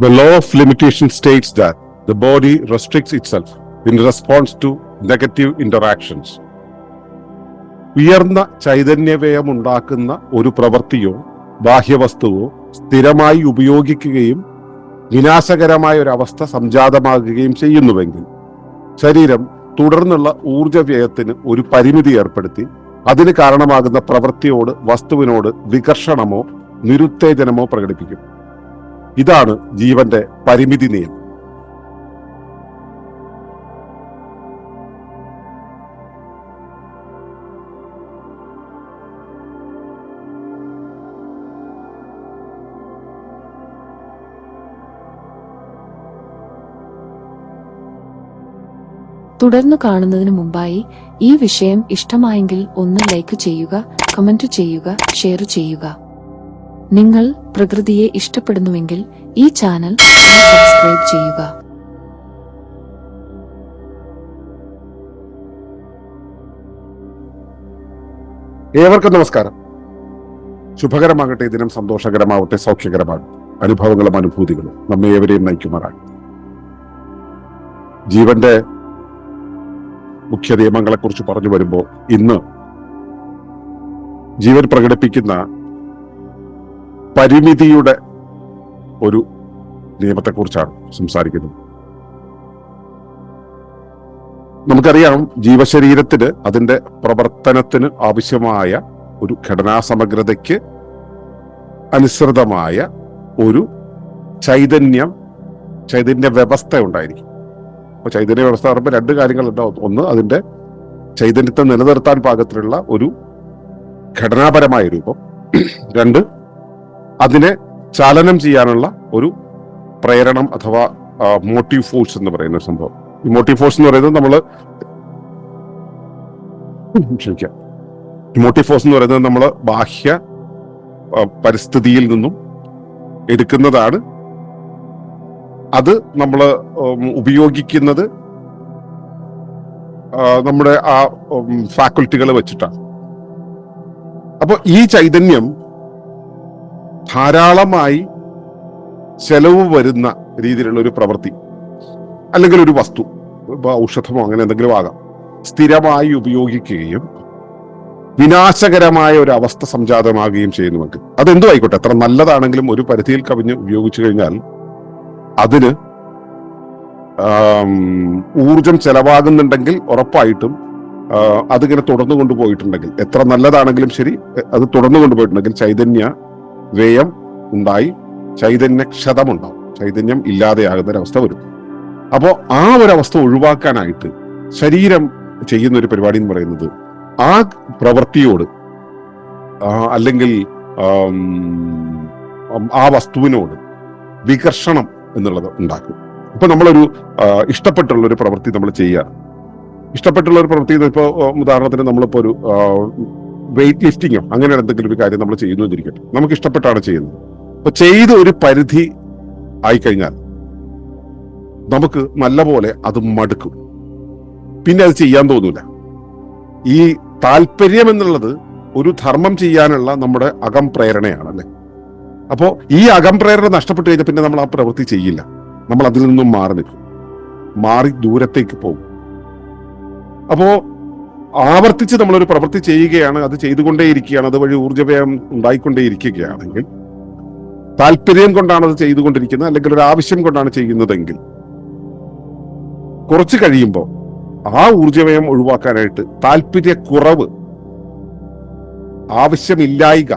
The law of limitation states that the body restricts itself in response to negative interactions. ഉയർന്ന ചൈതന്യവ്യയമുണ്ടാക്കുന്ന ഒരു പ്രവൃത്തിയോ ബാഹ്യവസ്തുവോ സ്ഥിരമായി ഉപയോഗിക്കുകയും വിനാശകരമായ ഒരു അവസ്ഥ സംജാതമാകുകയും ചെയ്യുന്നുവെങ്കിൽ ശരീരം തുടർന്നുള്ള ഊർജവ്യയത്തിന് ഒരു പരിമിതി ഏർപ്പെടുത്തി അതിന് കാരണമാകുന്ന പ്രവൃത്തിയോട് വസ്തുവിനോട് വികർഷണമോ നിരുത്തേജനമോ പ്രകടിപ്പിക്കും ഇതാണ് ജീവന്റെ പരിമിതി നിയമം. തുടർന്ന് കാണുന്നതിന് മുമ്പായി ഈ വിഷയം ഇഷ്ടമായെങ്കിൽ ഒന്ന് ലൈക്ക് ചെയ്യുക കമന്റ് ചെയ്യുക ഷെയർ ചെയ്യുക. നിങ്ങൾ പ്രകൃതിയെ ഇഷ്ടപ്പെടുന്നുവെങ്കിൽ ഈ ചാനൽ സബ്സ്ക്രൈബ് ചെയ്യുക. ഏവർക്കും നമസ്കാരം. ശുഭകരമാകട്ടെ ദിനം സന്തോഷകരമാവട്ടെ സൗഖ്യകരമാകട്ടെ. അനുഭവങ്ങളും അനുഭൂതികളും നമ്മെ ഏവരെയും നയിക്കുമാറാകട്ടെ ജീവന്റെ മുഖ്യ നിയമങ്ങളെ കുറിച്ച് പറഞ്ഞു വരുമ്പോൾ ഇന്ന് ജീവൻ പ്രകടിപ്പിക്കുന്ന പരിമിതിയുടെ ഒരു നിയമത്തെക്കുറിച്ചാണ് സംസാരിക്കുന്നത്. നമുക്കറിയാം ജീവശരീരത്തിന് അതിന്റെ പ്രവർത്തനത്തിന് ആവശ്യമായ ഒരു ഘടനാ സമഗ്രതയ്ക്ക് അനുസൃതമായ ഒരു ചൈതന്യം ചൈതന്യ വ്യവസ്ഥ ഉണ്ടായിരിക്കും. അപ്പോൾ ചൈതന്യ വ്യവസ്ഥ പറയുമ്പോൾ രണ്ട് കാര്യങ്ങളുണ്ടാവും ഒന്ന് അതിന്റെ ചൈതന്യത്തെ നിലനിർത്താൻ പാകത്തിലുള്ള ഒരു ഘടനാപരമായ രൂപം. രണ്ട് അതിനെ ചലനം ചെയ്യാനുള്ള ഒരു പ്രേരണം അഥവാ മോട്ടീവ് ഫോഴ്സ് എന്ന് പറയുന്ന സംഭവം. ഈ മോട്ടീവ് ഫോഴ്സ് എന്ന് പറയുന്നത് നമ്മൾ ക്ഷമിക്കാം. മോട്ടീവ് ഫോഴ്സ് എന്ന് പറയുന്നത് നമ്മൾ ബാഹ്യ പരിസ്ഥിതിയിൽ നിന്നും എടുക്കുന്നതാണ്. അത് നമ്മൾ ഉപയോഗിക്കുന്നത് നമ്മുടെ ആ ഫാക്കൽറ്റികൾ വെച്ചിട്ടാണ്. അപ്പൊ ഈ ചൈതന്യം ധാരാളമായി ചെലവ് വരുന്ന രീതിയിലുള്ള ഒരു പ്രവൃത്തി അല്ലെങ്കിൽ ഒരു വസ്തു ഔഷധമോ അങ്ങനെ എന്തെങ്കിലും ആകാം സ്ഥിരമായി ഉപയോഗിക്കുകയും വിനാശകരമായ ഒരു അവസ്ഥ സംജാതമാകുകയും ചെയ്യുന്നുവെങ്കിൽ അതെന്തു ആയിക്കോട്ടെ എത്ര നല്ലതാണെങ്കിലും ഒരു പരിധിയിൽ കവിഞ്ഞ് ഉപയോഗിച്ചു കഴിഞ്ഞാൽ അതിന് ഊർജം ചെലവാകുന്നുണ്ടെങ്കിൽ ഉറപ്പായിട്ടും അതിങ്ങനെ തുടർന്നു കൊണ്ടുപോയിട്ടുണ്ടെങ്കിൽ എത്ര നല്ലതാണെങ്കിലും ശരി അത് തുടർന്നു കൊണ്ടുപോയിട്ടുണ്ടെങ്കിൽ ചൈതന്യ വ്യയം ഉണ്ടായി ചൈതന്യ ക്ഷതമുണ്ടാവും. ചൈതന്യം ഇല്ലാതെയാകുന്ന ഒരവസ്ഥ വരും അപ്പോൾ ആ ഒരു അവസ്ഥ ഒഴിവാക്കാനായിട്ട് ശരീരം ചെയ്യുന്ന ഒരു പരിപാടി എന്ന് പറയുന്നത് ആ പ്രവൃത്തിയോട് അല്ലെങ്കിൽ ആ വസ്തുവിനോട് വികർഷണം എന്നുള്ളത് ഉണ്ടാക്കും. ഇപ്പൊ നമ്മളൊരു ഇഷ്ടപ്പെട്ടുള്ള ഒരു പ്രവൃത്തി നമ്മൾ ചെയ്യുക ഇഷ്ടപ്പെട്ടുള്ള ഒരു പ്രവൃത്തി ഇപ്പോൾ ഉദാഹരണത്തിന് നമ്മളിപ്പോ ഒരു വെയിറ്റ് ലിഫ്റ്റിങ്ങോ അങ്ങനെ എന്തെങ്കിലും ഒരു കാര്യം നമ്മൾ ചെയ്യുന്നു എന്നിരിക്കട്ടെ നമുക്ക് ഇഷ്ടപ്പെട്ടാണ് ചെയ്യുന്നത്. അപ്പൊ ചെയ്ത ഒരു പരിധി ആയിക്കഴിഞ്ഞാൽ നമുക്ക് നല്ലപോലെ അത് മടുക്കും. പിന്നെ അത് ചെയ്യാൻ തോന്നൂല. ഈ താല്പര്യം എന്നുള്ളത് ഒരു ധർമ്മം ചെയ്യാനുള്ള നമ്മുടെ അകം പ്രേരണയാണ് അല്ലെ അപ്പോ ഈ അകം പ്രേരണ നഷ്ടപ്പെട്ടു കഴിഞ്ഞാൽ പിന്നെ നമ്മൾ ആ പ്രവൃത്തി ചെയ്യില്ല. നമ്മൾ അതിൽ നിന്നും മാറി നിൽക്കും. മാറി ദൂരത്തേക്ക് പോകും. അപ്പോ ആവർത്തിച്ച് നമ്മളൊരു പ്രവൃത്തി ചെയ്യുകയാണ് അത് ചെയ്തുകൊണ്ടേയിരിക്കുകയാണ് അതുവഴി ഊർജവ്യയം ഉണ്ടായിക്കൊണ്ടേയിരിക്കുകയാണെങ്കിൽ താല്പര്യം കൊണ്ടാണ് അത് ചെയ്തുകൊണ്ടിരിക്കുന്നത് അല്ലെങ്കിൽ ഒരു ആവശ്യം കൊണ്ടാണ് ചെയ്യുന്നതെങ്കിൽ കുറച്ച് കഴിയുമ്പോൾ ആ ഊർജവ്യയം ഒഴിവാക്കാനായിട്ട് താല്പര്യക്കുറവ് ആവശ്യമില്ലായിക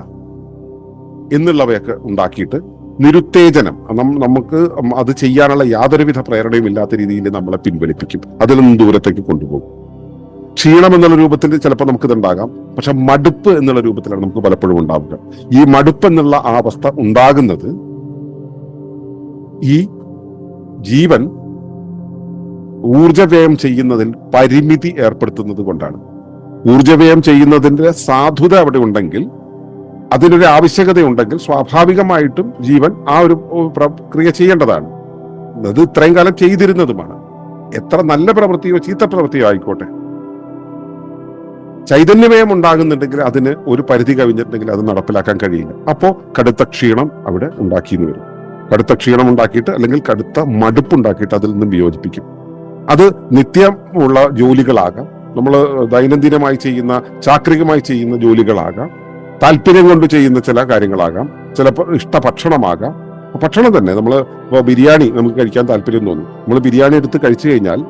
എന്നുള്ളവയൊക്കെ ഉണ്ടാക്കിയിട്ട് നിരുത്തേജനം നമുക്ക് അത് ചെയ്യാനുള്ള യാതൊരുവിധ പ്രേരണയും ഇല്ലാത്ത രീതിയിൽ നമ്മളെ പിൻവലിപ്പിക്കും. അതിൽ നിന്നും ദൂരത്തേക്ക് കൊണ്ടുപോകും. ക്ഷീണം എന്നുള്ള രൂപത്തിൽ ചിലപ്പോൾ നമുക്കിത് ഉണ്ടാകാം പക്ഷെ മടുപ്പ് എന്നുള്ള രൂപത്തിലാണ് നമുക്ക് പലപ്പോഴും ഉണ്ടാവുക. ഈ മടുപ്പ് എന്നുള്ള ആ അവസ്ഥ ഉണ്ടാകുന്നത് ഈ ജീവൻ ഊർജവ്യയം ചെയ്യുന്നതിൽ പരിമിതി ഏർപ്പെടുത്തുന്നത് കൊണ്ടാണ്. ഊർജവ്യയം ചെയ്യുന്നതിന്റെ സാധുത അവിടെ ഉണ്ടെങ്കിൽ അതിനൊരു ആവശ്യകത ഉണ്ടെങ്കിൽ സ്വാഭാവികമായിട്ടും ജീവൻ ആ ഒരു പ്രക്രിയ ചെയ്യേണ്ടതാണ്. അത് ഇത്രയും കാലം ചെയ്തിരുന്നതുമാണ്. എത്ര നല്ല പ്രവൃത്തിയോ ചീത്ത പ്രവൃത്തിയോ ആയിക്കോട്ടെ. ചൈതന്യവയം ഉണ്ടാകുന്നുണ്ടെങ്കിൽ അതിന് ഒരു പരിധി കവിഞ്ഞിട്ടുണ്ടെങ്കിൽ അത് നടപ്പിലാക്കാൻ കഴിയില്ല. അപ്പോൾ കടുത്ത ക്ഷീണം അവിടെ ഉണ്ടാക്കിയെന്ന് വരും. കടുത്ത ക്ഷീണം ഉണ്ടാക്കിയിട്ട് അല്ലെങ്കിൽ കടുത്ത മടുപ്പ് മടുപ്പുണ്ടാക്കിയിട്ട് അതിൽ നിന്നും വിയോജിപ്പിക്കും. അത് നിത്യമുള്ള ജോലികളാകാം. നമ്മൾ ദൈനംദിനമായി ചെയ്യുന്ന ചാക്രികമായി ചെയ്യുന്ന ജോലികളാകാം. താല്പര്യം കൊണ്ട് ചെയ്യുന്ന ചില കാര്യങ്ങളാകാം. ചിലപ്പോൾ ഇഷ്ട ഭക്ഷണമാകാം. ഭക്ഷണം തന്നെ നമ്മൾ ഇപ്പോൾ ബിരിയാണി നമുക്ക് കഴിക്കാൻ താല്പര്യം തോന്നും. നമ്മൾ ബിരിയാണി എടുത്ത് കഴിച്ചു കഴിഞ്ഞാൽ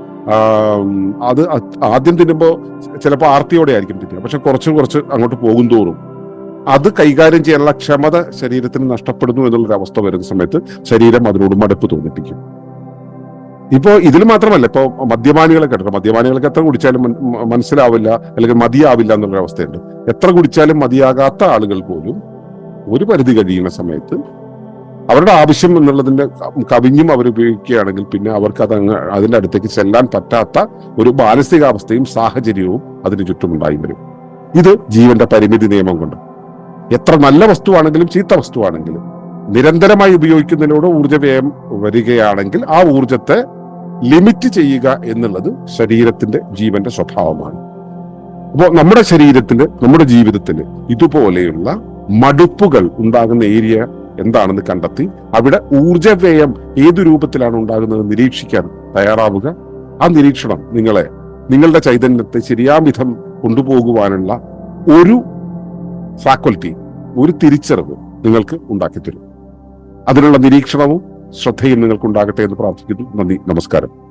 അത് ആദ്യം തിന്നുമ്പോൾ ചിലപ്പോൾ ആർത്തിയോടെ ആയിരിക്കും തിന്നുക. പക്ഷെ കുറച്ച് കുറച്ച് അങ്ങോട്ട് പോകും തോറും അത് കൈകാര്യം ചെയ്യാനുള്ള ക്ഷമത ശരീരത്തിന് നഷ്ടപ്പെടുന്നു എന്നുള്ളൊരു അവസ്ഥ വരുന്ന സമയത്ത് ശരീരം അതിനോട് മടുപ്പ് തോന്നിപ്പിക്കും. ഇപ്പോൾ ഇതിൽ മാത്രമല്ല ഇപ്പോൾ മദ്യപാനികളെ കേട്ടോ മദ്യപാനികൾക്ക് എത്ര കുടിച്ചാലും മനസ്സിലാവില്ല അല്ലെങ്കിൽ മതിയാവില്ല എന്നുള്ളൊരു അവസ്ഥയുണ്ട്. എത്ര കുടിച്ചാലും മതിയാകാത്ത ആളുകൾ പോലും ഒരു പരിധി കഴിയുന്ന സമയത്ത് അവരുടെ ആവശ്യം എന്നുള്ളതിന്റെ കവിഞ്ഞും അവർ ഉപയോഗിക്കുകയാണെങ്കിൽ പിന്നെ അവർക്ക് അത് അതിന്റെ അടുത്തേക്ക് ചെല്ലാൻ പറ്റാത്ത ഒരു മാനസികാവസ്ഥയും സാഹചര്യവും അതിന് ചുറ്റുമുണ്ടായി വരും. ഇത് ജീവന്റെ പരിമിതി നിയമം കൊണ്ട്. എത്ര നല്ല വസ്തുവാണെങ്കിലും ചീത്ത വസ്തുവാണെങ്കിലും നിരന്തരമായി ഉപയോഗിക്കുന്നതിനോട് ഊർജ വ്യയം വരികയാണെങ്കിൽ ആ ഊർജത്തെ ലിമിറ്റ് ചെയ്യുക എന്നുള്ളത് ശരീരത്തിന്റെ ജീവന്റെ സ്വഭാവമാണ്. അപ്പോൾ നമ്മുടെ ശരീരത്തിന് നമ്മുടെ ജീവിതത്തിന് ഇതുപോലെയുള്ള മടുപ്പുകൾ ഉണ്ടാകുന്ന ഏരിയ എന്താണെന്ന് കണ്ടെത്തി അവിടെ ഊർജ വ്യയം ഏതു രൂപത്തിലാണ് ഉണ്ടാകുന്നത് നിരീക്ഷിക്കാൻ തയ്യാറാവുക. ആ നിരീക്ഷണം നിങ്ങളെ നിങ്ങളുടെ ചൈതന്യത്തെ ശരിയാവിധം കൊണ്ടുപോകുവാനുള്ള ഒരു ഫാക്കൽറ്റി ഒരു തിരിച്ചറിവ് നിങ്ങൾക്ക് ഉണ്ടാക്കി തരും അതിനുള്ള നിരീക്ഷണവും ശ്രദ്ധയും നിങ്ങൾക്ക് ഉണ്ടാകട്ടെ എന്ന് പ്രാർത്ഥിക്കുന്നു. നന്ദി നമസ്കാരം.